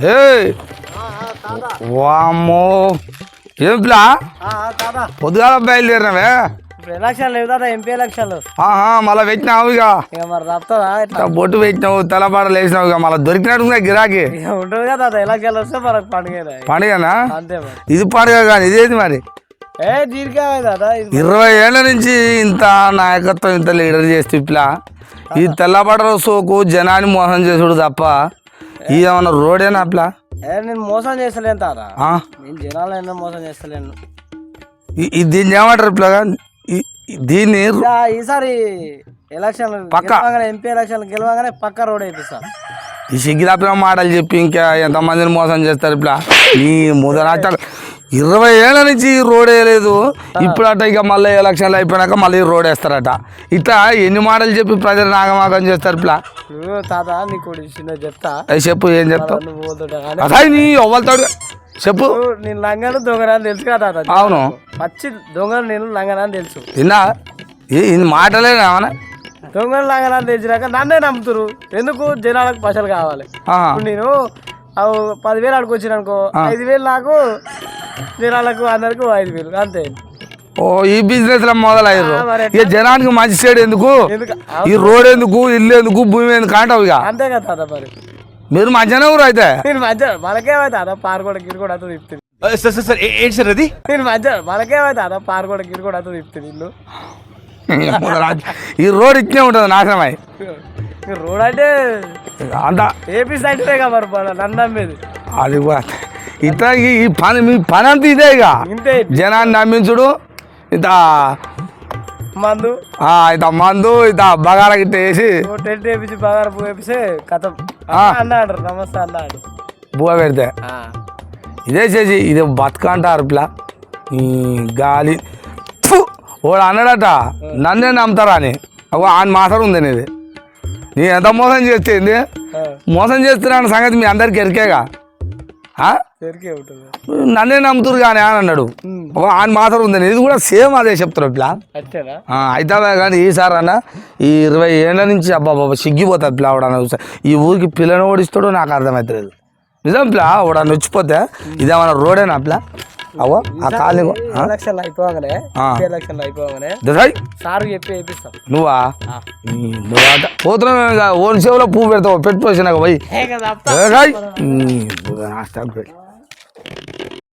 ఏ వామ్మో! ఏం ప్లా తాత. పొద్దుగాల బయలుదేరినవే? ఇప్పుడు లేవు ఎంపీ ఎలక్షన్లు. ఆహా మళ్ళీ పెట్టినావు ఇక. ఇక మరి తప్పుతుందా? ఇట్లా ఇట్లా బొట్టు పెట్టినావు తలపాడలు వేసినావు ఇక మళ్ళీ దొరికినట్టుగా గిరాకీ. ఇక ఉంటుంది కదా తాత ఎలక్షన్లు వస్తే మనకు పండుగ పండుగనా? అంతే మరి. ఇది పండుగ కానీ ఇదేంటి మరి? ఏ దీనికే ఇరవై ఏళ్ళ నుంచి ఇంత నాయకత్వం ఇంత లీడర్ చేస్తే ఇట్లా ఈ తెల్లబడర సోకు జనాన్ని మోసం చేసుడు తప్ప ఏమన్నా రోడేనా అట్లా ఏ నేను మోసం చేస్తలేను తాత. ఆ? నేను జనాలు మోసం చేస్తలేను? దీన్ని ఏమంటారు ఈ- దీన్ని ఈసారి ఎలక్షన్ పక్కా. ఎంపీ ఎలక్షన్ గెలవగానే పక్క రోడ్ వేపిస్తా ఈ సిగ్గిదాపిన మాటలు చెప్పి ఇంకా ఎంతమందిని మోసం చేస్తారు ఇట్లా ఈ ముదరాట ఇరవై ఏళ్ళ నుంచి రోడ్ వేయలేదు. ఇప్పుడు అట ఇక మళ్ళీ ఎలక్షన్లు అయిపోయినాక మళ్ళీ రోడ్ వేస్తారట. ఇట్లా ఎన్ని మాటలు చెప్పి ప్రజలు నాగమాగం చేస్తారు ఇట్లా? తాత నీకు చెప్తా. చెప్పు ఏం చెప్తావు? కానీ. అసలు నీ ఎవ్వతాడు చెప్పు. నేను లంగను దొంగనని తెలుసు కదా అవును. పచ్చి దొంగను నేను లంగనని తెలుసు. విన్నా ఈ మాటలేనా? దొంగలు లంగనని తెలిసినాక నన్నే నమ్ముతురు. ఎందుకు? జనాలకు పైసలు కావాలి. నేను పదివేలు అడుకొచ్చిన అనుకో ఐదు వేలు నాకు జనాలకు అందరికి ఐదు వేలు అంతే. ఓ ఈ బిజినెస్లో మొదలయ్యారు. మరి ఇక జనానికి మంచి సైడ్ ఎందుకు? ఈ రోడ్ ఎందుకు? ఇల్లు ఎందుకు? భూమి ఎందుకు? అంటావు ఇక. అంతే కదా తాత మరి. మీరు మంచిగానే ఊరు అయితే. నేను మధ్య మనకేమైతే తాత పారు కూడా గిరి కూడా అంతా తిప్పుతుంది. సార్ సార్ ఏంటి సార్ అది? నేను మధ్య మనకేమైతే తాత పారు కూడా గిరి కూడా అంతా తిప్పుతుంది ఇల్లు. ఈ రోడ్ ఇట్నే ఉంటుంది నాశనమై. రోడ్ అంటే అంత ఏపీ సైడ్నే కదా మరి నన్ను నమ్మేది అది కూడా ఇట్లా ఈ- పని మీ పని అంతా ఇదే ఇక. జనాన్ని నమ్మించుడు ఇంత మందు. ఇంత మందు ఇంత బగార గిట్ట వేసి టెంట్ వేపించి వేపిస్తే కథం. అన్న అంటారు నమస్తే అన్న అంటారు బువ పెడితే ఇదే చేసి ఇది బతుక అంటారు ఇట్లా ఈ గాలి! వాడు అన్నాడట నన్నే నమ్ముతారా అని. అగో ఆయన మాత్రం ఉంది ఇది నీ ఎంత మోసం చేస్తే? మోసం చేస్తున్నాను సంగతి మీ అందరికి ఎరికేగా. నన్నే నమ్ముతురు కానీ అని అన్నాడు. ఆయన మాత్రం ఉందని ఇది కూడా సేమ్ అదే చెప్తారు ఆ, అయితే కానీ ఈసారి అన్న ఈ ఇరవై ఏళ్ళ నుంచి అబ్బా బాబా సిగ్గిపోతుంది పిల్ల ఆవిడ చూస్తే. ఈ ఊరికి పిల్లని ఓడిస్తాడో నాకు అర్థమవుతలేదు నిజం పిల్ల ఆవిడ నొచ్చిపోతే ఇదేమన్నా రోడేనా పిల్ల అవ్వ? ఆ కాలనీ ఎలక్షన్లు అయిపోగానే ఆ. ఎలక్షన్లు అయిపోగానే సార్ చెప్పి వేపిస్తాం. నువ్వా? ఇక ఓన్ సేవలో పువ్వు పెడతావు పెట్టుకోవచ్చు నాకు పోయి.